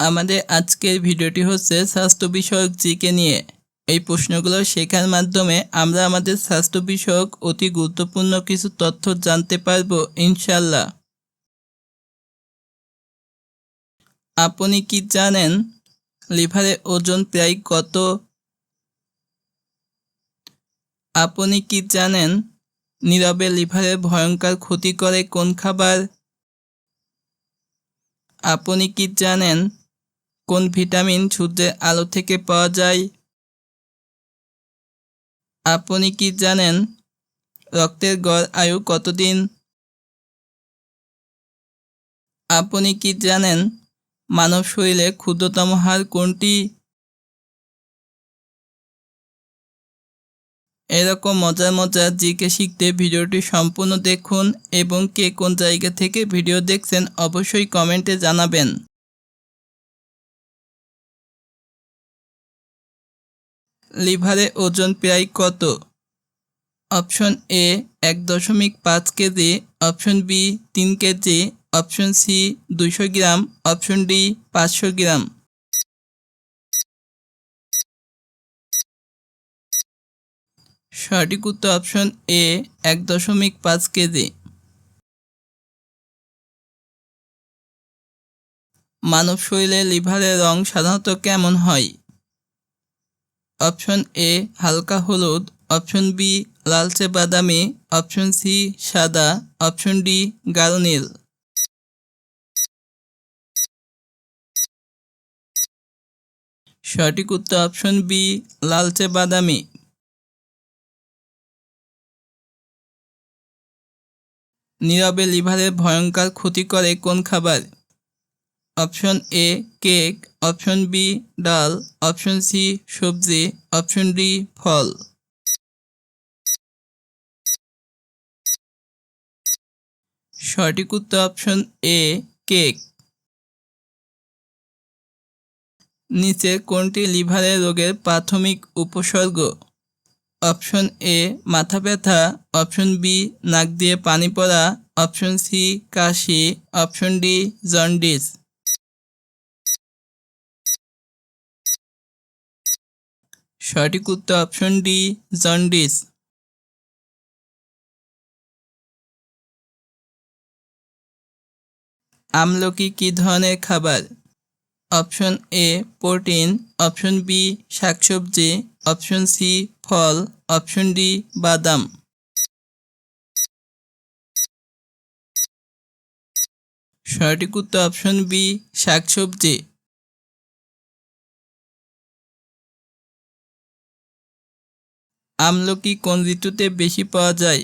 আমাদের আজকের ভিডিওটি হচ্ছে স্বাস্থ্য বিষয়ক জিকে নিয়ে। এই প্রশ্নগুলো শেখার মাধ্যমে আমরা আমাদের স্বাস্থ্য বিষয়ক অতি গুরুত্বপূর্ণ কিছু তথ্য জানতে পারব ইনশাল্লাহ আপনি কি জানেন লিভারের ওজন প্রায় কত? আপনি কি জানেন নীরবে লিভারের ভয়ঙ্কর ক্ষতি করে কোন খাবার? আপনি কি জানেন কোন ভিটামিন সূর্যের আলো থেকে পাওয়া যায়? আপনি কি জানেন রক্তের গড় আয়ু কতদিন? আপনি কি জানেন মানব শরীরে ক্ষুদ্রতম হার কোনটি? এরকম মজার মজার জিকে শিখতে ভিডিওটি সম্পূর্ণ দেখুন এবং কে কোন জায়গা থেকে ভিডিও দেখছেন অবশ্যই কমেন্টে জানাবেন। লিভারে ওজন প্রায় কত? অপশন এ, এক দশমিক পাঁচ কেজি। অপশন বি, তিন কেজি। অপশন সি দুশো গ্রাম। অপশন ডি, পাঁচশো গ্রাম। সঠিক উত্তর অপশন এ, এক দশমিক পাঁচ কেজি। মানব শরীরে লিভারের রং সাধারণত কেমন হয়? অপশন এ হালকা হলুদ, অপশন বি লালচে বাদামি, অপশন সি সাদা, অপশন ডি গাঢ় নীল। সঠিক উত্তর অপশন বি লালচে বাদামি। নীরবে লিভারের ভয়ঙ্কর ক্ষতি করে কোন খাবার? Option A cake, option B ডাল, অপশন সি সবজি, অপশন ডি ফল। সঠিক উত্তর অপশন এ কেক। নিচে কোনটি লিভারের রোগের প্রাথমিক উপসর্গ? অপশন এ মাথা ব্যথা, অপশন বি নাক দিয়ে পানি পড়া, অপশন সি কাশি, অপশন ডি জন্ডিস। সঠিক উত্তর অপশন ডি জন্ডিস আমলকি কি ধরনের খাবার? Option A protein option B শাকসবজি. অপশন সি ফল. অপশন ডি বাদাম. সঠিক উত্তর অপশন বি শাকসবজি. আমলকি কোন ঋতুতে বেশি পাওয়া যায়?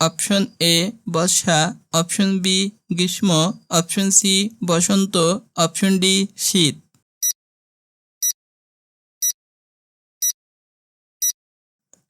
অপশন এ বর্ষা। অপশন বি গ্রীষ্ম। অপশন সি বসন্ত। অপশন ডি শীত।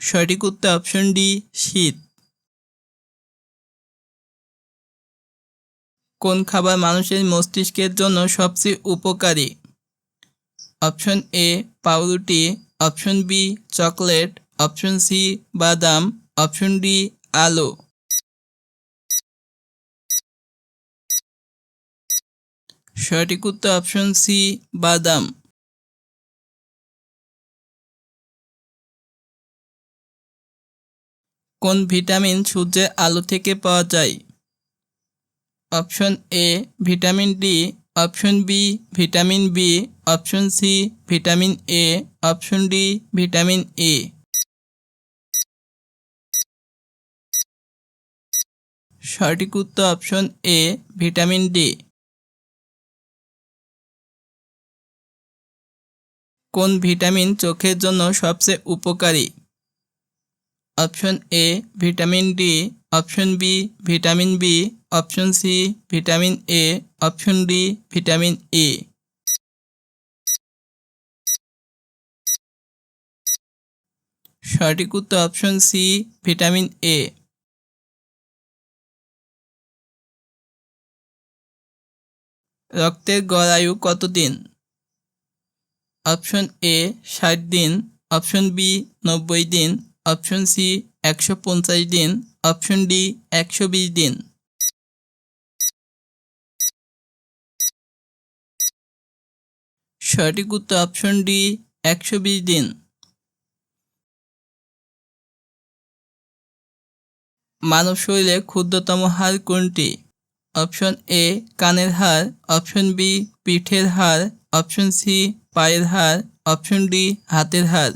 সঠিক উত্তর অপশন ডি শীত। কোন খাবার মানুষের মস্তিষ্কের জন্য সবচেয়ে উপকারী? অপশন এ পাউরুটি। Option B chocolate. Option C, বাদাম। অপশন ডি, আলো। সঠিক উত্তর অপশন সি, বাদাম। কোন ভিটামিন সূর্যের আলো থেকে পাওয়া যায়? Option A, vitamin D. Option B, vitamin B. Option C, vitamin A. Option D, vitamin A. সঠিক উত্তর অপশন এ, ভিটামিন ডি। কোন ভিটামিন চোখের জন্য সবচেয়ে উপকারী? Option A, vitamin D. Option B, vitamin B. Option C, vitamin A. Option D, vitamin E সঠিক উত্তর option C, vitamin এ। রক্তের গড় আয়ু কতদিন অপশন এ, ষাট দিন। অপশন বি, নব্বই দিন। অপশন সি, একশো পঞ্চাশ দিন। অপশন ডি, একশো বিশ দিন। সঠিক উত্তর অপশন ডি, একশো বিশ দিন। মানব শরীরে ক্ষুদ্রতম হাড় কোনটি? অপশন এ কানের হাড়, অপশন বি পিঠের হাড়, অপশন সি পায়ের হাড়, অপশন ডি হাতের হাড়।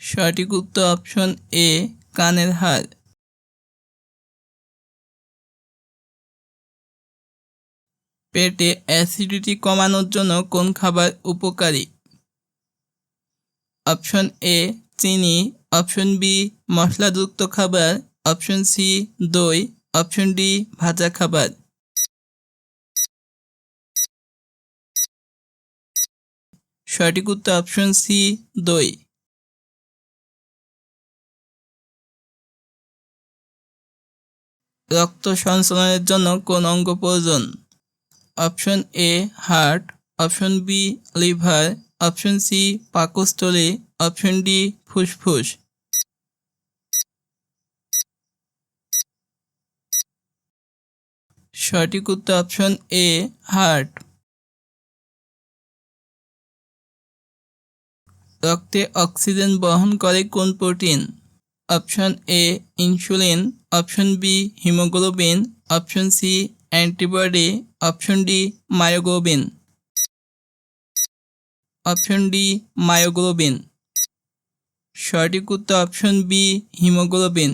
সঠিক উত্তর অপশন এ কানের হাড়। পেটে অ্যাসিডিটি কমানোর জন্য কোন খাবার উপকারী? অপশন এ চিনি অপশন বি, মশলাযুক্ত খাবার। অপশন সি, দই। অপশন ডি, ভাজা খাবার। সঠিক উত্তর অপশন সি, দই। রক্ত সঞ্চালনের জন্য কোন অঙ্গ প্রয়োজন? Option A, heart. Option B, liver. Option C, পাকস্থলী। অপশন ডি, ফুসফুস। সঠিক উত্তর অপশন এ, হার্ট। রক্তে অক্সিজেন বহন করে কোন protein? Option A, insulin. Option B, haemoglobin. Option C, antibody. Option D, myoglobin. Option D, myoglobin. সঠিক উত্তর অপশন বি, হিমোগ্লোবিন।